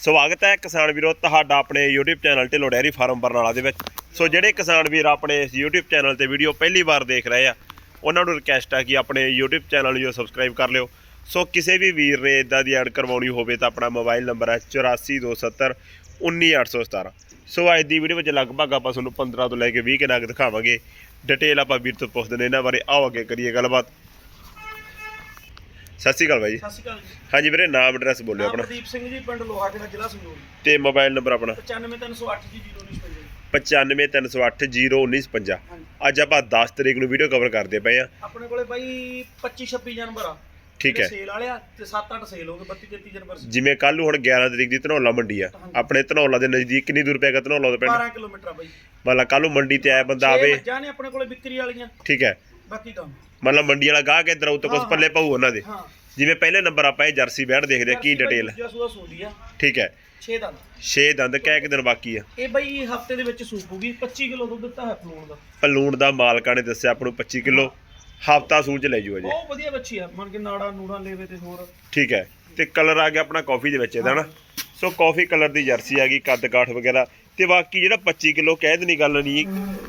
ਸਵਾਗਤ ਹੈ ਕਿਸਾਨ ਵੀਰੋ ਤੁਹਾਡਾ ਆਪਣੇ YouTube channel Dhillon dairy farm Barnala ਦੇ ਵਿੱਚ। ਸੋ ਜਿਹੜੇ ਕਿਸਾਨ ਵੀਰ ਆਪਣੇ ਇਸ YouTube ਚੈਨਲ ਤੇ ਵੀਡੀਓ ਪਹਿਲੀ ਵਾਰ ਦੇਖ ਰਹੇ ਆ, ਉਹਨਾਂ ਨੂੰ ਰਿਕਵੈਸਟ ਆ ਕਿ ਆਪਣੇ YouTube ਚੈਨਲ ਨੂੰ ਸਬਸਕ੍ਰਾਈਬ ਕਰ ਲਿਓ। ਸੋ ਕਿਸੇ ਵੀ ਵੀਰ ਨੇ ਇਦਾਂ ਦੀ ਐਡ ਕਰਵਾਉਣੀ ਹੋਵੇ ਤਾਂ ਆਪਣਾ ਮੋਬਾਈਲ ਨੰਬਰ ਹੈ 84270 19817 ਸੋ ਅੱਜ ਦੀ ਵੀਡੀਓ ਵਿੱਚ ਲਗਭਗ ਆਪਾਂ ਤੁਹਾਨੂੰ 15 ਤੋਂ ਲੈ ਕੇ 20 ਕਿਨਾਕ ਦਿਖਾਵਾਂਗੇ। ਡਿਟੇਲ ਆਪਾਂ ਵੀਰ ਤੋਂ ਪੁੱਛਦੇ ਨੇ, ਇਹਨਾਂ ਬਾਰੇ ਆਓ ਅੱਗੇ ਕਰੀਏ ਗੱਲਬਾਤ। ਸਤਿ ਸ਼੍ਰੀ ਅਕਾਲ ਬਾਈ ਜੀ। ਸਤਿ ਸ਼੍ਰੀ ਅਕਾਲ ਜੀ। ਹਾਂਜੀ ਵੀਰੇ ਨਾਮ ਐਡਰੈਸ ਬੋਲਿਓ ਆਪਣਾ। ਪ੍ਰਦੀਪ ਸਿੰਘ ਜੀ ਪਿੰਡ ਲੋਹਾਗੜਾ ਜ਼ਿਲ੍ਹਾ ਸੰਗਰੂਰ। ਤੇ ਮੋਬਾਈਲ ਨੰਬਰ ਆਪਣਾ? 95308 ਜੀ 019 9530810950 ਹਾਂਜੀ। ਅੱਜ ਆਪਾਂ 10 ਤਰੀਕ ਨੂੰ ਵੀਡੀਓ ਕਵਰ ਕਰਦੇ ਪਏ ਆ। ਆਪਣੇ ਕੋਲੇ ਬਾਈ 25 26 ਜਾਨਵਰ ਆ। ਠੀਕ ਹੈ। ਸੇਲ ਵਾਲਿਆ ਤੇ 7-8 ਸੇਲ ਹੋ ਗਏ 32 33 ਜਾਨਵਰ ਜਿਵੇਂ ਕੱਲ ਨੂੰ ਹੁਣ 11 ਤਰੀਕ ਦੀ ਧਨੌਲਾ ਮੰਡੀ ਆ। ਆਪਣੇ ਧਨੌਲਾ ਦੇ ਨਜ਼ਦੀਕ ਕਿੰਨੀ ਦੂਰ ਪੈਗਾ ਧਨੌਲਾ ਤੋਂ ਪਿੰਡ? 12 ਕਿਲੋਮੀਟਰ ਆ ਬਾਈ। ਮਤਲਬ ਕੱਲ ਨੂੰ ਮੰਡੀ ਤੇ ਆਇਆ ਬੰਦਾ ਆਵੇ। ਨੇ ਆਪਣੇ ਕੋਲੇ ਵਿਕਰੀ ਵਾਲੀਆਂ। ਠੀਕ ਹੈ। ਬਾਕੀ ਕੰਮ। ਮਤਲਬ ਮੰਡੀ ਵਾਲਾ ਗਾਹ ਕੇ ਇਧਰ ਉੱਤੇ ਕੁਝ ਹਾਂ, ਪੱਲੇ ਪਾਉ ਉਹਨਾਂ ਦੇ। ਹਾਂ। ਜਿਵੇਂ ਪਹਿਲੇ ਨੰਬਰ ਆਪਾਂ ਇਹ ਜਰਸੀ ਬੈਠ ਦੇਖਦੇ ਆ ਕੀ ਡਿਟੇਲ ਹੈ ਦੂਜਾ ਸੂਆ ਸੂਦੀ ਆ। ਠੀਕ ਹੈ। 6 ਦਾ 6 ਦੰਦ ਕਹਿ ਕਿ ਦਿਨ ਬਾਕੀ ਆ। ਇਹ ਬਾਈ ਹਫ਼ਤੇ ਦੇ ਵਿੱਚ ਸੂਪੂਗੀ 25 ਕਿਲੋ ਦੁੱਧ ਦਿੱਤਾ ਹੈ ਫਲੂਣ ਦਾ। ਪਲੂਣ ਦਾ ਮਾਲਕਾਂ ਨੇ ਦੱਸਿਆ ਆਪਾਂ ਨੂੰ 25 ਕਿਲੋ। ਹਫਤਾ ਚ ਲੈ ਜੂ ਅਜੇ। ਬਹੁਤ ਵਧੀਆ ਬੱਚੀ ਆ। ਮਨ ਕੇ ਨਾੜਾ ਨੂੜਾ ਲੈਵੇ ਤੇ ਹੋਰ। ਠੀਕ ਹੈ। ਤੇ ਕਲਰ ਆ ਗਿਆ ਆਪਣਾ ਕਾਫੀ ਦੇ ਵਿੱਚ ਇਹਦਾ ਨਾ। ਸੋ ਕਾਫੀ ਕਲਰ ਦੀ ਜਰਸੀ ਆ ਗਈ ਕੱਦ ਕਾਠ ਵਗੈਰਾ। ਤੇ ਬਾਕੀ ਜਿਹੜਾ 25 ਕਿਲੋ ਕਹਿ ਦੇਣੀ ਗੱਲ ਨਹੀਂ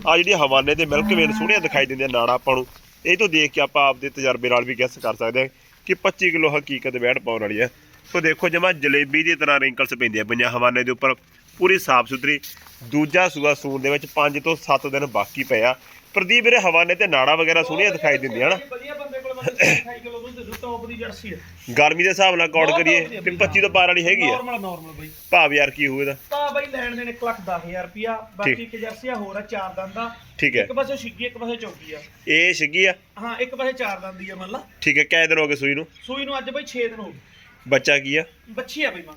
ਆ ਜਿਹੜੀ ਹਵਾਨੇ ਤੇ ਮਿਲਕ ਵੇਨ ਸੋਹਣੀਆਂ ਦਿਖਾਈ ਦਿੰਦੀਆਂ ਨਾੜਾ ਆਪਾਂ ਨੂੰ, ਇਹ ਤੋਂ ਦੇਖ ਕੇ ਆਪਾਂ ਆਪਦੇ ਤਜਰਬੇ ਨਾਲ ਵੀ ਗੈਸ ਕਰ ਸਕਦੇ ਹਾਂ ਕਿ 25 ਕਿਲੋ ਹਕੀਕਤ ਬੈਠ ਪਾਉਣ ਵਾਲੀ ਹੈ ਸੋ ਦੇਖੋ ਜਮਾ ਜਲੇਬੀ ਦੀ ਤਰ੍ਹਾਂ ਰਿੰਕਲਸ ਪੈਂਦੀਆਂ ਪਈਆਂ ਹਵਾਨੇ ਦੇ ਉੱਪਰ, ਪੂਰੀ ਸਾਫ਼ ਸੁਥਰੀ। ਦੂਜਾ ਸੂਆ ਸੂਣ ਦੇ ਵਿੱਚ 5 ਤੋਂ 7 ਦਿਨ ਬਾਕੀ ਪਿਆ ਪ੍ਰਦੀਪ, ਵੀਰੇ ਹਵਾਨੇ ਤੇ ਨਾੜਾ ਵਗੈਰਾ ਸੋਹਣੀਆਂ ਦਿਖਾਈ ਦਿੰਦੀਆਂ ਹਨਾ ਵਧੀਆ ਬੰਦੇ ਕੋਲ ਬੰਦੇ 28 ਕਿਲੋ ਦੁੱਧ ਦੇ ਟੌਪ ਦੀ ਜਰਸੀ ਆ ਗਰਮੀ ਦੇ ਹਿਸਾਬ ਨਾਲ ਕੌੜ ਬਹੁਤ ਕਰੀਏ ਵਧੀਆ ਤੇ 25 ਤੋਂ ਪਾਰ ਵਾਲੀ ਹੈਗੀ ਆ। ਨਾਰਮਲ ਨਾਰਮਲ ਬਾਈ। ਭਾਵ ਯਾਰ ਕੀ ਹੋਊ ਇਹਦਾ। ਤਾਂ ਬਾਈ ਲੈਣ ਦੇਣ 1 ਲੱਖ 10000 ਰੁਪਿਆ ਬਾਕੀ ਇੱਕ ਜਰਸੀਆ ਹੋਰ ਆ ਚਾਰ ਦੰਦ ਦਾ ਠੀਕ ਹੈ। ਇੱਕ ਪਾਸੇ ਛਿੱਗੀ ਇੱਕ ਪਾਸੇ ਚੌਕੀ ਆ। ਇਹ ਛਿੱਗੀ ਆ? ਹਾਂ ਇੱਕ ਪਾਸੇ ਚਾਰ ਦੰਦ ਦੀ ਆ ਮੰਨ ਲਾ। ਠੀਕ ਹੈ ਕਿੰਨੇ ਦਿਨ ਹੋ ਗਏ ਸੂਈ ਨੂੰ? ਸੂਈ ਨੂੰ ਅੱਜ ਬਾਈ 6 ਦਿਨ ਹੋ ਗਏ। ਬੱਚਾ ਕੀ ਆ? ਬੱਚੀ ਆ ਬਾਈ ਮੰਨ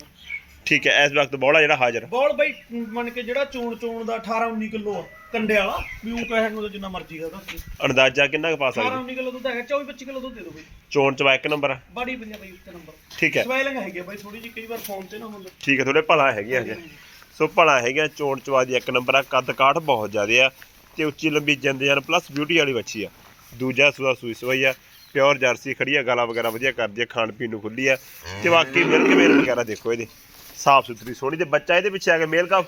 ਠੀਕ ਹੈ ਇਸ ਵਕਤ ਬੋਲਾ ਜਿਹੜਾ ਹਾਜ਼ਰ ਬੋਲ ਬਾਈ ਮੰਨ ਕੇ ਜਿਹੜਾ ਚੂਣ ਚੂਣ ਦਾ 18 19 ਕਿਲੋ ਆ ਕੰਡੇ ਵਾਲਾ ਵੀ ਉਹ ਕਹਿਣ ਨੂੰ ਤਾਂ ਜਿੰਨਾ ਮਰਜ਼ੀ ਦਾ ਦੱਸ ਅੰਦਾਜ਼ਾ ਕਿੰਨਾ ਕੁ ਪਾ 18 ਸਕਦੇ 19 ਕਿਲੋ ਦੁੱਧ ਹੈਗਾ 24 25 ਕਿਲੋ ਦੁੱਧ ਦੇ ਦੋ ਬਾਈ। ਚੋਣ ਚਵਾ ਇੱਕ ਨੰਬਰ ਆ। ਬਾੜੀ ਪੰਜਾ ਬਾਈ ਉੱਤੇ ਨੰਬਰ। ਠੀਕ ਹੈ। ਸਵਾਇਲਿੰਗ ਹੈਗੀ ਆ ਬਾਈ ਥੋੜੀ ਜਿਹੀ ਕਈ ਵਾਰ ਫੋਨ ਤੇ ਨਾ ਹੁੰਦਾ। ਠੀਕ ਹੈ ਥੋੜੇ ਭਲਾ ਹੈਗੇ ਹਜੇ ਸੋ ਭਲਾ ਹੈਗਾ ਚੋਣ ਚਵਾ ਦੀ ਇੱਕ ਨੰਬਰ ਆ ਕੱਦ ਕਾਠ ਬਹੁਤ ਜ਼ਿਆਦੇ ਆ ਤੇ ਉੱਚੀ ਲੰਬੀ ਜਿੰਦ ਜਾਨ ਪਲੱਸ ਬਿਊਟੀ ਵਾਲੀ ਬੱਚੀ ਆ। ਦੂਜਾ ਸੂਆ ਸੂਈ ਸਵਾਈ ਆ ਪਿਓਰ ਜਰਸੀ ਖੜੀ ਆ ਗਾਲਾ ਵਗੈਰਾ ਵਧੀਆ ਕਰਦੀ ਆ ਖਾਣ ਪੀਣ ਨੂੰ ਖੁੱਲੀ ਆ ਤੇ ਬਾਕੀ ਮਿਲਕ ਮੇਲ ਵਗੈਰਾ ਦੇਖੋ ਇਹਦੇ। ਸਾਫ਼ ਸੁਥਰੀ ਸੋਹਣੀ ਤੇ ਬੱਚਾ ਇਹਦੇ ਪਿੱਛੇ ਆ ਗਿਆ ਮੇਲ ਕਾ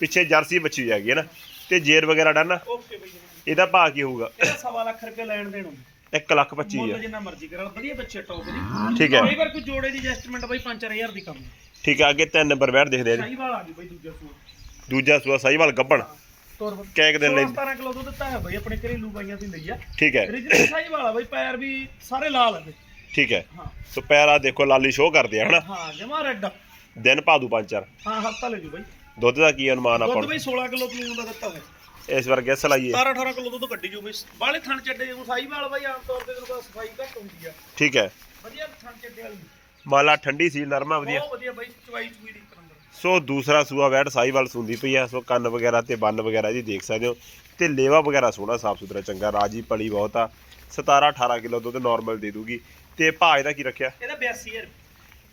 ਪਿੱਛੇ ਜਰਸੀ ਬੱਚੀ ਹੈਗੀ ਹੈ ਨਾ ਤੇ ਜੇਰ ਵਗੈਰਾ ਡਨ ਆ। ਓਕੇ ਬਾਈ। ਇਹਦਾ ਭਾਅ ਕੀ ਹੋਊਗਾ? ਇਹਦਾ ਸਵਾ ਲੱਖ ਰੁਪਏ ਲੈਣ ਦੇਣ ਹੁੰਦਾ 1 ਲੱਖ 25 ਮੁੱਲ ਆ ਜਿੰਨਾ ਮਰਜ਼ੀ ਕਰਾ ਵਧੀਆ ਬੱਚੇ ਟੌਪ ਦੀ ਠੀਕ ਹੈ। ਕਈ ਵਾਰ ਕੋਈ ਜੋੜੇ ਦੀ ਐਡਜਸਟਮੈਂਟ ਬਾਈ 5-4000 ਦੀ ਕੰਮ ਠੀਕ ਹੈ ਅੱਗੇ ਤਿੰਨ ਨੰਬਰ ਬੈਠ ਦੇਖਦੇ ਆ ਜੀ। ਸਹੀ ਵਾਲ ਆ ਗਈ ਬਾਈ ਦੂਜਾ ਸੂਆ। ਦੂਜਾ ਸੂਆ ਸਾਈਵਾਲ ਗੱਬਣ। ਤੋਰ ਕਿਆ ਕੁ ਦਿਨ ਲਈ। 17 ਕਿਲੋ ਦੁੱਧ ਦਿੱਤਾ ਹੈ ਬਾਈ ਆਪਣੇ ਘਰੇਲੂ ਬਾਈਆਂ ਦੀ ਲਈ ਆ। ਠੀਕ ਹੈ। ਰੀਜਨਲ ਸਾਈਜ਼ ਵਾਲਾ ਬਾਈ ਪੈਰ ਵੀ ਸਾਰੇ ਲਾਲ ਹੈ ਠੀਕ ਹੈ। ਸੋ ਪੈਰਾ ਦੇਖੋ ਲਾਲੀ ਸ਼ੋਅ ਕਰਦੇ ਆ ਹਨਾ? ਹਾਂ ਜਮਾ ਰੈੱਡ ਦਿਨ ਭਾਦੂ ਪੰਜ ਚਾਰ। ਹਾਂ ਹਫਤਾ ਲੈ ਜੂ ਬਾਈ। ਦੁੱਧ ਦਾ ਕੀ ਅਨੁਮਾਨ ਆਪਾਂ ਦੁੱਧ ਨੂੰ? ਬਾਈ 16 ਕਿਲੋ ਪਲੂਣ ਦਾ ਦਿੱਤਾ ਹੋਇਆ। ਇਸ ਵਾਰ ਗੈਸ ਲਾਈਏ। 17 18 ਕਿਲੋ ਦੁੱਧ ਕੱਢੀ ਜੂ ਬਾਈ। ਬਾਲੇ ਥਣ ਚੱਡੇ ਨੂੰ ਸਾਈ ਵਾਲ ਬਾਈ ਆਮ ਤੌਰ ਤੇ ਤੈਨੂੰ ਪਤਾ ਸਫ਼ਾਈ ਘੱਟ ਹੁੰਦੀ ਆ। ਠੀਕ ਹੈ। ਵਧੀਆ ਥਣ ਚੱਡੇ ਵਾਲੀ। ਮਾਲਾ ਠੰਡੀ ਸੀ ਨਰਮਾ ਵਧੀਆ। ਬਹੁਤ ਵਧੀਆ ਬਾਈ ਚਵਾਈ ਚੂਈ ਦੀ ਇੱਕ ਨੰਬਰ। ਸੋ ਦੂਸਰਾ ਸੂਆ ਵੈਟ ਸਾਈਵਾਲ ਸੁੰਦੀ ਪਈ ਆ। ਸੋ ਕੰਨ ਵਗੈਰਾ ਤੇ ਬੰਨ ਵਗੈਰਾ ਜੀ ਦੇਖ ਸਕਦੇ ਹੋ। ਤੇ ਲੇਵਾ ਵਗੈਰਾ ਸੋਹਣਾ ਸਾਫ਼ ਸੁਥਰਾ ਚੰਗਾ ਰਾਜੀ ਪਲੀ ਬਹੁਤ ਆ। 17 18 ਕਿਲੋ ਦੁੱਧ ਨਾਰਮਲ ਦੇ ਦੂਗੀ। ਤੇ ਭਾਅ ਇਹਦਾ ਕੀ ਰੱਖਿਆ? ਇਹਦਾ 82000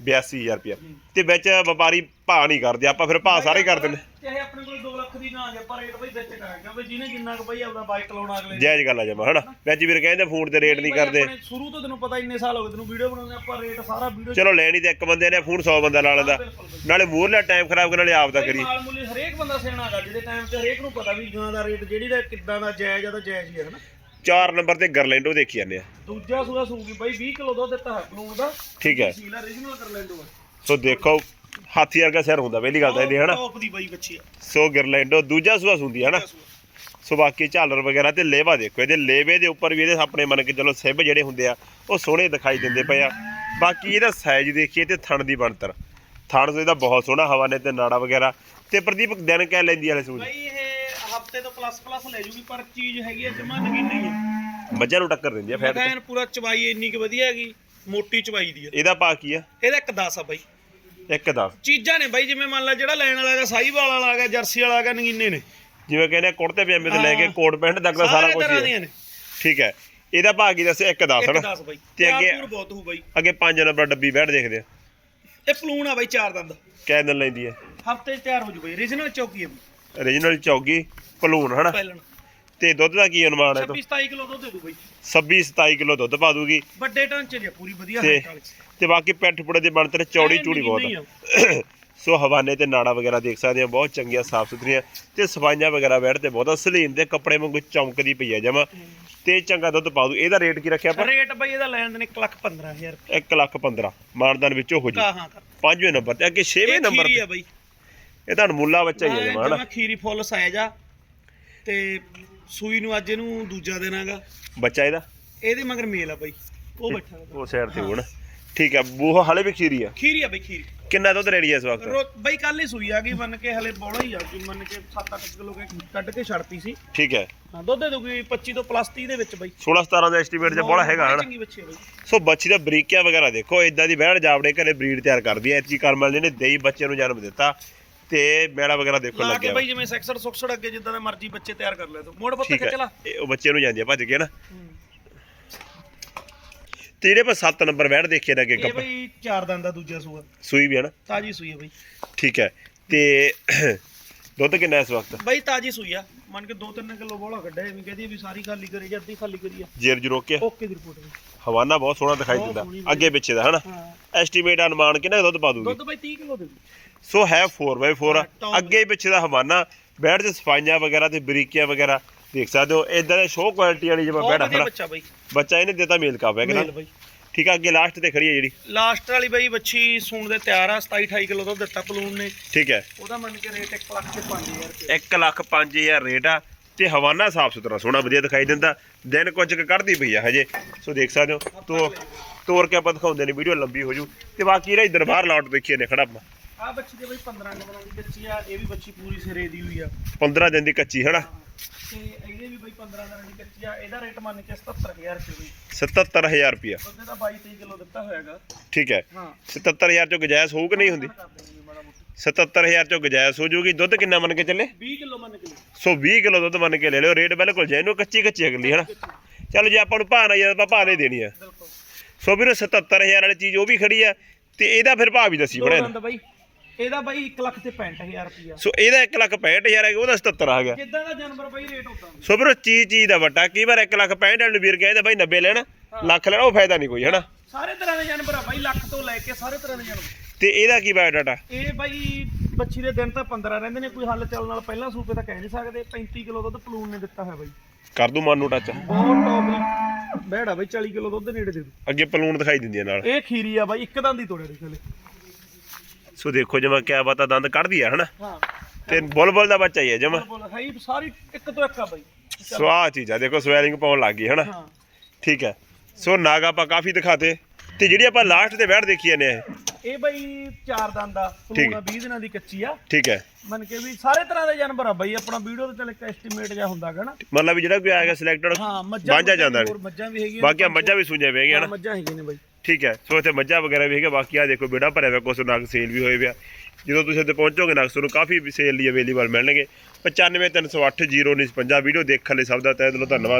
82000 ਰੁਪਇਆ। ਤੇ ਵਿੱਚ ਵਪਾਰੀ ਭਾਅ ਨਹੀਂ ਕਰਦੇ ਆਪਾਂ ਫਿਰ ਭਾਅ ਸਾਰੇ ਕਰ ਦਿੰਦੇ ਚਾਹੇ ਆਪਣੇ ਕੋਲ 2 ਲੱਖ ਦੀ ਨਾ ਆ ਜਾ ਪਰ ਰੇਟ ਬਈ ਵਿੱਚ ਕਰਾਂਗੇ ਬਈ ਜਿਹਨੇ ਜਿੰਨਾ ਕੁ ਬਈ ਆਪਦਾ ਬਾਈਕ ਲਾਉਣਾ ਅਗਲੇ ਨੇ। ਜਾਇਜ਼ ਗੱਲ ਆ ਜਮਾ ਹਨਾ? ਵਿੱਚ ਵੀਰ ਕਹਿੰਦੇ ਫੋਨ ਤੇ ਰੇਟ ਨਹੀਂ ਬਈ ਕਰਦੇ। ਆਪਣੇ ਸ਼ੁਰੂ ਤੋਂ ਤੈਨੂੰ ਪਤਾ ਇੰਨੇ ਸਾਲ ਹੋ ਗਏ ਤੈਨੂੰ ਵੀਡੀਓ ਬਣਾਉਂਦੇ ਆਪਾਂ ਰੇਟ ਸਾਰਾ ਵੀਡੀਓ ਚਲੋ ਲੈਣੀ ਤੇ ਇੱਕ ਬੰਦੇ ਨੇ ਫੋਨ 100 ਬੰਦਾ ਲਾ ਲੈਂਦਾ। ਨਾਲੇ ਮੂਹਰਲਾ ਟਾਈਮ ਖਰਾਬ ਕਰਨ ਵਾਲੇ ਆਪ ਦਾ ਕਰੀ ਮਾਲ ਮੁੱਲੀ ਹਰੇਕ ਬੰਦਾ ਸਿਆਣਾ ਹੈਗਾ ਜਿਹਦੇ ਟਾਈਮ 'ਚ ਹਰੇਕ ਨੂੰ ਪਤਾ ਵੀ ਗਾਂ ਦਾ ਰੇਟ ਜਿਹੜੀ ਦਾ ਕਿੱਦਾਂ ਦਾ ਜਾਇਜ਼ ਆ ਤਾਂ ਜਾਇਜ਼ ਹੀ ਹੈ ਹਨਾ? ਚਾਰ ਨੰਬਰ ਤੇ ਗਰਲੈਂਡੋ ਦੇਖੀ ਜਾਂਦੇ ਆ। ਦੂਜਾ ਸੂਆ ਸੂਗੀ ਬਈ 20 ਕਿਲੋ ਦੁੱਧ ਦਿੱਤਾ ਹੈ ਬਲੂਨ ਦਾ। ਠੀਕ ਹੈ। ਸੀਲਾ ਕਰ ਲੈਂਦੋ ਸੋ ਦੇਖੋ ਹਾਥੀ ਵਰਗਾ ਸਿਰ ਹੁੰਦਾ ਪਹਿਲੀ ਗੱਲ ਤਾਂ ਇਹਦੀ ਹਨਾ? ਟੌਪ ਦੀ ਬਈ ਬੱਚੀ ਆ। ਸੋ ਗਰਲੈਂਡੋ ਦੂਜਾ ਸੂਆ ਸੁੰਦੀ ਹਨਾ? ਸੋ ਬਾਕੀ ਝਾਲਰ ਵਗੈਰਾ ਤੇ ਲੇਵਾ ਦੇਖੋ ਇਹਦੇ ਲੇਵੇ ਦੇ ਉੱਪਰ ਵੀ ਇਹਦੇ ਆਪਣੇ ਮੰਨ ਕੇ ਚਲੋ ਸਿਬ ਜਿਹੜੇ ਹੁੰਦੇ ਆ ਉਹ ਸੋਹਣੇ ਦਿਖਾਈ ਦਿੰਦੇ ਪਏ ਆ। ਬਾਕੀ ਇਹਦਾ ਸਾਈਜ਼ ਦੇਖੀਏ ਤੇ ਥਣ ਦੀ ਬਣਤਰ। ਥਣ ਇਹਦਾ ਬਹੁਤ ਸੋਹਣਾ ਹਵਾ ਨੇ ਤੇ ਨਾੜਾ ਵਗੈਰਾ। ਤੇ ਪ੍ਰਦੀਪ ਦਿਨ ਕਹਿ ਲੈਂਦੀ ਵਾਲੇ ਸੂਜ। ਬਈ ਹਫ਼ਤੇ ਤੋਂ ਪਲੱਸ ਪਲੱਸ ਲੈ ਜੂਗੀ ਪਰ ਚੀਜ਼ ਹੈਗੀ ਆ ਜਮਾ ਨਗੀਨੀ ਆ ਮੱਝਾਂ ਨੂੰ ਟੱਕਰ ਦਿੰਦੀ ਆ ਮੈਂ ਫੈਟ ਐਨ ਪੂਰਾ ਚਵਾਈ ਇੰਨੀ ਕਿ ਵਧੀਆ ਹੈਗੀ ਮੋਟੀ ਚਵਾਈ ਦੀ ਆ। ਇਹਦਾ ਭਾਅ ਕੀ ਆ? ਇਹਦਾ ਇੱਕ 10 ਆ ਬਾਈ। ਇੱਕ ਦਾ ਚੀਜ਼ਾਂ ਨੇ ਬਾਈ ਜਿਵੇਂ ਮੰਨ ਲਾ ਜਿਹੜਾ ਲੈਣ ਵਾਲਾ ਹੈਗਾ ਸਾਈਵਾਲ ਵਾਲਾ ਹੈਗਾ ਜਰਸੀ ਵਾਲਾ ਹੈਗਾ ਨਗੀਨੇ ਨੇ। ਜਿਵੇਂ ਕਹਿੰਦੇ ਆ, ਕੁੜਤੇ ਪਜਾਮੇ ਤੋਂ ਲੈ ਕੇ ਹਾਂ। ਕੋਟ ਪੈਂਟ ਤੱਕ ਦਾ ਸਾਰਾ ਸਾਰੇ ਕੁਝ ਤਰ੍ਹਾਂ ਹੀ ਦੀਆਂ ਹੈ ਨੇ। ਠੀਕ ਹੈ। ਇਹਦਾ ਭਾਅ ਕੀ ਦੱਸਿਆ ਇੱਕ 10 ਇੱਕ ਹਨਾ? 10 ਬਾਈ। ਤੇ ਤੇ ਅੱਗੇ- ਅੱਗੇ ਬਹੁਤ ਹੋਊ ਬਾਈ। ਅੱਗੇ 5 ਨੰਬਰ ਡੱਬੀ ਬੈਠ ਦੇਖਦੇ ਆ। ਇਹ ਪਲੂਣ ਆ ਬਾਈ ਚਾਰ ਦੰਦ। ਕਿੰਨੇ ਦਿਨ ਲੈਂਦੀ ਹੈ ਹਫ਼ਤੇ 'ਚ ਤਿਆਰ ਹੋ ਜੂ ਬਾਈ। Origignal ਚੌਕੀ ਹੈ ਬਾਈ, origignal ਚੌਗੀ ਭਲੂਣ ਹਨਾ? ਪਹਿਲਣ ਤੇ ਦੁੱਧ ਦਾ ਕੀ ਅਨੁਮਾਨ ਹੈ 26 27 ਕਿਲੋ ਦੁੱਧ ਦੇ ਦੂ ਬਾਈ। 26 27 ਕਿਲੋ ਦੁੱਧ ਪਾ ਦੂਗੀ ਵੱਡੇ ਢਾਂਚੇ ਦੀ ਆ ਪੂਰੀ ਵਧੀਆ ਤੇ ਤੇ ਬਾਕੀ ਪੈਂਟ ਪੁੜੇ ਦੇ ਬਣਤਰ ਚੌੜੀ ਐਨ ਚੂੜੀ ਬਹੁਤ ਆ। ਸੋ ਹਵਾਨੇ ਤੇ ਨਾੜਾ ਵਗੈਰਾ ਦੇਖ ਸਕਦੇ ਆ ਬਹੁਤ ਚੰਗੀਆਂ ਸਾਫ਼ ਸੁਥਰੀਆਂ ਤੇ ਸਫਾਈਆਂ ਵਗੈਰਾ ਬੈਠ ਤੇ ਬਹੁਤ ਸਲੀਨ ਦੇ ਕੱਪੜੇ ਵਾਂਗੂ ਚਮਕਦੀ ਪਈ ਆ ਜਮਾ। ਤੇ ਚੰਗਾ ਦੁੱਧ ਪਾ ਦੂ ਇਹਦਾ ਰੇਟ ਕੀ ਰੱਖਿਆ ਆਪਾਂ? ਰੇਟ ਬਈ ਇਹਦਾ ਲੈਣ ਦੇ 1 ਲੱਖ 15000 ਰੁਪਏ। 1 ਲੱਖ 15 ਮਾਨਦਾਨ ਵਿੱਚੋਂ ਹੋ ਜੀ। ਕਾਹਾਂ ਕਰ। ਪੰਜਵੇਂ ਨੰਬਰ ਤੇ ਅੱਗੇ ਛੇਵੇਂ ਨੰਬਰ ਤੇ? ਆ ਬਈ। ਇਹ ਤਾਂ ਮੁੱਲਾ ਬੱਚਾ ਹੀ ਹੈ ਜਮਾ ਹਨਾ? ਖੀਰੀ ਫੁੱਲ ਸਾਇਜ ਆ ਤੇ ਸੂਈ ਨੂੰ ਅੱਜ ਇਹਨੂੰ ਦੂਜਾ ਦੇਣਾਗਾ। ਬੱਚਾ ਇਹਦਾ? ਇਹਦੇ ਮਗਰ ਮੇਲ ਆ ਬਈ। ਉਹ ਬੈਠਾ। ਉਹ ਸਾਈਡ ਤੇ ਹੋਣ। ਠੀਕ ਹੈ ਬੂਹ ਹਲੇ ਵੀ ਖੀਰੀ ਆ? ਖੀਰੀ ਆ ਬਈ ਖੀਰੀ। ਕਿੰਨਾ ਦੁੱਧ ਰੈਡੀ ਹੈ ਇਸ ਵਕਤ? ਬਈ ਕੱਲ ਹੀ ਸੂਈ ਆ ਗਈ ਮੰਨ ਕੇ ਹਲੇ ਬੋਲਾ ਹੀ ਆ ਗਈ ਮੰਨ ਕੇ 7-8 ਕਿਲੋ ਕੇ ਕੱਢ ਕੇ ਛੱਡਤੀ ਸੀ। ਠੀਕ ਹੈ। ਹਾਂ ਦੁੱਧ ਦੇ ਦੂਗੀ 25 ਤੋਂ ਪਲੱਸ 30 ਦੇ ਵਿੱਚ ਬਈ। 16 17 ਦਾ ਐਸਟੀਮੇਟ ਜੇ ਬੋਲਾ ਹੈਗਾ ਆ ਬਈ। ਸੋ ਬੱਚੀ ਦਾ ਬਰੀਕਿਆ ਵਗੈਰਾ ਦੇਖੋ ਇਦਾਂ ਦੀ ਬਹਿਣ ਜਾਵੜੇ ਘਰੇ ਬਰੀਡ ਤਿਆਰ ਕਰਦੀ ਐ ਐਤਕੀ ਕਰਮਲ ਨੇ ਦੇਈ ਬੱਚੇ ਨੂੰ ਜਨਮ ਦਿੱਤਾ। ਤੇ ਮੇਲਾ ਵਗੈਰਾ ਦੇਖੋ ਲਾ ਕੇ ਲੱਗਿਆ ਬਈ ਜਿਵੇਂ ਸੈਕਸਰ ਸੁਕਸੜ ਅੱਗੇ ਜਿੱਦਾਂ ਦੇ ਮਰਜ਼ੀ ਬੱਚੇ ਤਿਆਰ ਕਰ ਲੈ ਤੂੰ। ਮੋੜ ਪੁੱਤ ਠੀਕ ਖਿੱਚ ਹੈ ਲਾ। ਇਹ ਉਹ ਬੱਚੇ ਨੂੰ ਜਾਂਦੀ ਆ ਭੱਜ ਕੇ ਨਾ। ਤੇ ਜਿਹੜੇ ਪਰ 7 ਨੰਬਰ ਬਹਿਣ ਦੇਖੇ ਨੇ ਅੱਗੇ ਇਹ ਬਈ ਚਾਰ ਦੰਦ ਦਾ ਦੂਜਾ ਸੂਆ। ਸੂਈ ਵੀ ਹੈ ਨਾ? ਤਾਜੀ ਸੂਈ ਆ ਬਈ। ਠੀਕ ਹੈ। ਤੇ ਦੁੱਧ ਕਿੰਨਾ ਇਸ ਵਕਤ? ਬਈ ਤਾਜੀ ਸੂਈ ਆ। ਮੰਨ ਕੇ 2-3 ਕਿਲੋ ਬੋਲਾ ਕੱਢਿਆ ਐਵੇਂ ਕਹਦੀ ਵੀ ਸਾਰੀ ਖਾਲੀ ਕਰੀ ਜਾਂ ਅੱਧੀ ਖਾਲੀ ਕਰੀ ਆ। ਜੇਰ ਜੂ ਰੋਕ ਕੇ। ਓਕੇ ਦੀ ਰਿਪੋਰਟ ਬਈ। ਹਵਾਨਾ ਬਹੁਤ ਸੋਹਣਾ ਦਿਖਾਈ ਬਹੁਤ ਦਿੰਦਾ। ਸੋਹਣੀ ਅੱਗੇ ਪਿੱਛੇ ਦਾ ਹਨਾ? ਹਾਂ। ਐਸਟੀਮੇਟ ਅਨੁਮਾਨ ਕਿੰਨਾ ਕੁ ਦੁੱਧ ਪਾ ਦੂਗੀ? ਦੁੱਧ ਬਈ 30 ਕਿਲੋ ਦੇ ਦੂ ਸੋ ਹੈ 4x4 ਹਾਂ, top ਅੱਗੇ ਪਿੱਛੇ ਦਾ ਹਵਾਨਾ। ਬੈਠ ਦੇ ਸਫਾਈਆਂ ਵਗੈਰਾ ਤੇ ਬਰੀਕੀਆਂ ਵਗੈਰਾ ਦੇਖ ਸਕਦੇ ਹੋ। ਇਦਾਂ ਦੇ ਸ਼ੋ ਕੁਆਲਿਟੀ ਵਾਲੀ ਜਿਵੇਂ ਬੈਠਾ ਬੱਚਾ ਬਈ। ਬੱਚਾ ਇਹਨੇ ਦਿੱਤਾ ਮੇਲ ਕਾਪ ਹੈ ਕਿ ਮੇਲ ਬਈ। ਠੀਕ ਆ ਅੱਗੇ ਲਾਸਟ ਤੇ ਖੜੀ ਹੈ ਜਿਹੜੀ। ਲਾਸਟ ਵਾਲੀ ਬਈ ਬੱਚੀ ਸੂਣ ਦੇ ਤਿਆਰ ਆ 27 28 ਕਿਲੋ ਦੁੱਧ ਦਿੱਤਾ ਪਲੂਨ ਨੇ। ਠੀਕ ਹੈ। ਉਹਦਾ ਮੰਨ ਕੇ ਰੇਟ 1 ਲੱਖ ਤੇ 5000 ਰੁਪਏ। 1 ਲੱਖ 5000 ਰੇਟ ਆ ਤੇ ਹਵਾਨਾ ਸਾਫ਼ ਸੁਥਰਾ ਸੋਹਣਾ ਵਧੀਆ ਦਿਖਾਈ ਦਿੰਦਾ। ਦਿਨ ਕੁਝ ਕੁ ਕੱਢਦੀ ਪਈ ਆ ਹਜੇ। ਸੋ ਦੇਖ ਸਕਦੇ ਹੋ ਤੋ ਤੋਰ ਕੇ ਆਪਾਂ ਦਿਖਾਉਂਦੇ ਨੇ ਵੀਡੀਓ ਲੰਬੀ ਹੋ ਜੂ। ਤੇ ਬਾਕੀ ਇਹਦਾ ਇਧਰ ਬਾਹਰ ਲਾਉਟ ਦੇਖੀਏ ਨੇ ਖੜਾ ਆਪਾਂ। ਆ ਬੱਚੀ ਦੇ ਬਈ 15 ਦਿਨਾਂ ਦੀ ਬੱਚੀ ਆ ਇਹ ਵੀ ਬੱਚੀ ਪੂਰੀ ਸਿਰੇ ਦੀ ਹੋਈ ਆ। 15 ਦਿਨ ਦੀ ਕੱਚੀ ਹਨਾ? ਤੇ ਇਹਦੇ ਵੀ ਬਈ 15 ਦਿਨਾਂ ਦੀ ਕੱਚੀ ਆ ਇਹਦਾ ਰੇਟ ਮੰਨ ਕੇ 77000 ਰੁਪਏ ਬਈ। 77000 ਰੁਪਿਆ ਦੁੱਧ ਦਾ 22 23 ਕਿਲੋ ਦਿੱਤਾ ਹੋਇਆਗਾ। ਠੀਕ ਹੈ। ਹਾਂ। 77000 ਚੋਂ ਗੁਜਾਇਸ਼ ਹੋਊ ਕਿ ਨਹੀਂ ਹੁੰਦੀ? ਕਰ ਦੇਣੀ ਮਾੜਾ ਮੋਟਾ 77000 ਚੋਂ ਗੁਜਾਇਸ਼ ਹੋ ਜੂਗੀ ਦੁੱਧ ਕਿੰਨਾ ਮੰਨ ਕੇ ਚੱਲੇ? 20 ਕਿਲੋ ਮੰਨ ਕੇ। ਸੋ 20 ਕਿਲੋ ਦੁੱਧ ਮੰਨ ਕੇ ਲੈ ਲਿਓ ਰੇਟ ਬਿਲਕੁਲ ਜੈਨੂ ਕੱਚੀ ਕੱਚੀ ਅਗਲੀ ਹਨਾ? ਚਲੋ ਜੇ ਆਪਾਂ ਨੂੰ ਭਾਅ ਨਾ ਆਪਾਂ ਭਾਅ ਨਹੀਂ ਦੇਣੀ ਆ। ਸੋ ਵੀਰੋ 77000 ਵਾਲੀ ਚੀਜ਼ ਉਹ ਵੀ ਖੜੀ ਆ ਤੇ ਇਹਦਾ ਫਿਰ ਭਾਅ ਵੀ ਦੱਸੀ ਦੋ ਬੜਾ ਦੰਦ ਬਈ। ਇਹਦਾ ਬਈ 1 ਲੱਖ ਤੇ 65000 ਰੁਪਿਆ ਸੋ ਇਹਦਾ 1 ਲੱਖ 65000 ਹੈ ਉਹਦਾ 77 ਆ ਗਿਆ। ਜਿੱਦਾਂ ਦਾ ਜਾਨਵਰ ਬਈ ਰੇਟ ਉਦਾਂ ਸੋ ਵੀਰੋ ਚੀਜ਼ ਚੀਜ਼ ਦਾ ਵੱਟਾ ਕਈ ਵਾਰ 1 ਲੱਖ 65 ਵਾਲੇ ਵੀਰ ਕਹਿੰਦੇ ਬਾਈ 90 ਲੈਣਾ ਲੱਖ ਲੈਣਾ ਉਹ ਫਾਇਦਾ ਨਹੀਂ ਕੋਈ ਹਨਾ? ਸਾਰੇ ਤਰ੍ਹਾਂ ਦੇ ਜਾਨਵਰ ਆ ਬਈ ਲੱਖ ਤੋਂ ਲੈ ਕੇ ਸਾਰੇ ਤਰ੍ਹਾਂ ਦੇ ਜਾਨਵਰ। ਤੇ ਇਹਦਾ ਕੀ ਬਾਇਓਡਾਟਾ ਇਹ ਬਾਈ ਬੱਚੀ ਦੇ ਦਿਨ ਤਾਂ 15 ਰਹਿੰਦੇ ਨੇ ਕੋਈ ਹੱਲ ਚੱਲ ਨਾਲ ਪਹਿਲਾਂ ਸੂਪੇ ਤਾਂ ਕਹਿ ਨਹੀਂ ਸਕਦੇ 35 ਕਿਲੋ ਦੁੱਧ ਪਲੂਨ ਨੇ ਦਿੱਤਾ ਹੋਇਆ ਬਾਈ। ਕਰ ਦੂ ਮਨ ਨੂੰ ਟੱਚ ਬਹੁਤ ਟੌਪ ਦੀ ਬਹਿੜਾ ਬਾਈ 40 ਕਿਲੋ ਦੁੱਧ ਨੇੜੇ ਦੇ ਦੂ। ਅੱਗੇ ਪਲੂਣ ਦਿਖਾਈ ਦਿੰਦੀ ਆ ਨਾਲ। ਇਹ ਖੀਰੀ ਆ ਬਾਈ ਇੱਕ ਦੰਦ ਹੀ ਤੋੜਿਆ ਦੇ ਥਲੇ ਸੋ ਦੇਖੋ ਜਮਾ ਕਿਆ ਬਾਤ ਆ ਦੰਦ ਕੱਢਦੀ ਆ ਹਨਾ? ਹਾਂ। ਤੇ ਬੁਲਬੁਲ ਦਾ ਬੱਚਾ ਹੀ ਹੈ ਜਮਾ। ਬੋਲ ਹੈ ਸਾਰੀ ਇੱਕ ਤੋਂ ਇੱਕ ਆ ਬਾਈ। ਸਵਾਹ ਚੀਜ਼ ਆ ਦੇਖੋ ਸਵੈਲਿੰਗ ਪਾਉਣ ਲੱਗ ਗਈ ਹਨਾ? ਹਾਂ। ਠੀਕ ਹੈ। ਸੋ ਨਾਗ ਆਪਾਂ ਕਾਫੀ ਦਿਖਾਤੇ। ਤੇ ਜਿਹੜੀ ਆਪਾਂ ਲਾਸਟ ਤੇ ਬੈਠ ਦੇਖੀ ਜਾਂਦੇ ਆ ਇਹ। ਬਾਈ ਚਾਰ ਦੰਦ ਆ ਪਲੂਨ ਆ 20 ਦਿਨਾਂ ਦੀ ਕੱਚੀ ਆ। ਠੀਕ ਹੈ। ਮੰਨ ਕੇ ਵੀ ਸਾਰੇ ਤਰ੍ਹਾਂ ਦੇ ਜਾਨਵਰ ਆ ਬਾਈ ਆਪਣਾ ਵੀਡੀਓ ਦੇ ਚੱਲ ਇੱਕ ਐਸਟੀਮੇਟ ਜਿਹਾ ਹੁੰਦਾਗਾ ਨਾ। ਮਤਲਬ ਵੀ ਜਿਹੜਾ ਕੋਈ ਆਏਗਾ ਸਿਲੈਕਟਡ ਹਾਂ ਮੱਝਾਂ ਜਾਂਦਾ ਹੋਰ ਮੱਝਾਂ ਵੀ ਹੈਗੀਆਂ ਬਾਕੀ ਮੱਝਾਂ ਵੀ ਸੁਣਿਆ ਹਾਂ, ਨਾ ਮੱਝਾਂ ਹੈਗੀਆਂ ਨੇ ਬਾਈ। ਠੀਕ ਹੈ। ਸੋ ਇੱਥੇ ਮੱਝਾਂ ਵਗੈਰਾ ਵੀ ਹੈਗਾ, ਬਾਕੀ ਆ ਦੇਖੋ ਬੇੜਾ ਭਰਿਆ ਹੋਇਆ ਕੁਛ ਨਾਗ ਸੇਲ ਵੀ ਹੋਏ ਪਿਆ। ਜਦੋਂ ਤੁਸੀਂ ਇੱਥੇ ਪਹੁੰਚੋਗੇ ਨਾਗ ਤੁਹਾਨੂੰ ਕਾਫੀ ਸੇਲ ਲਈ ਅਵੇਲੇਬਲ ਮਿਲਣਗੇ। 95308 ਵੀਡੀਓ ਦੇਖਣ ਲਈ ਸਭ ਦਾ ਤਹਿ ਦਿਲੋਂ ਧੰਨਵਾਦ।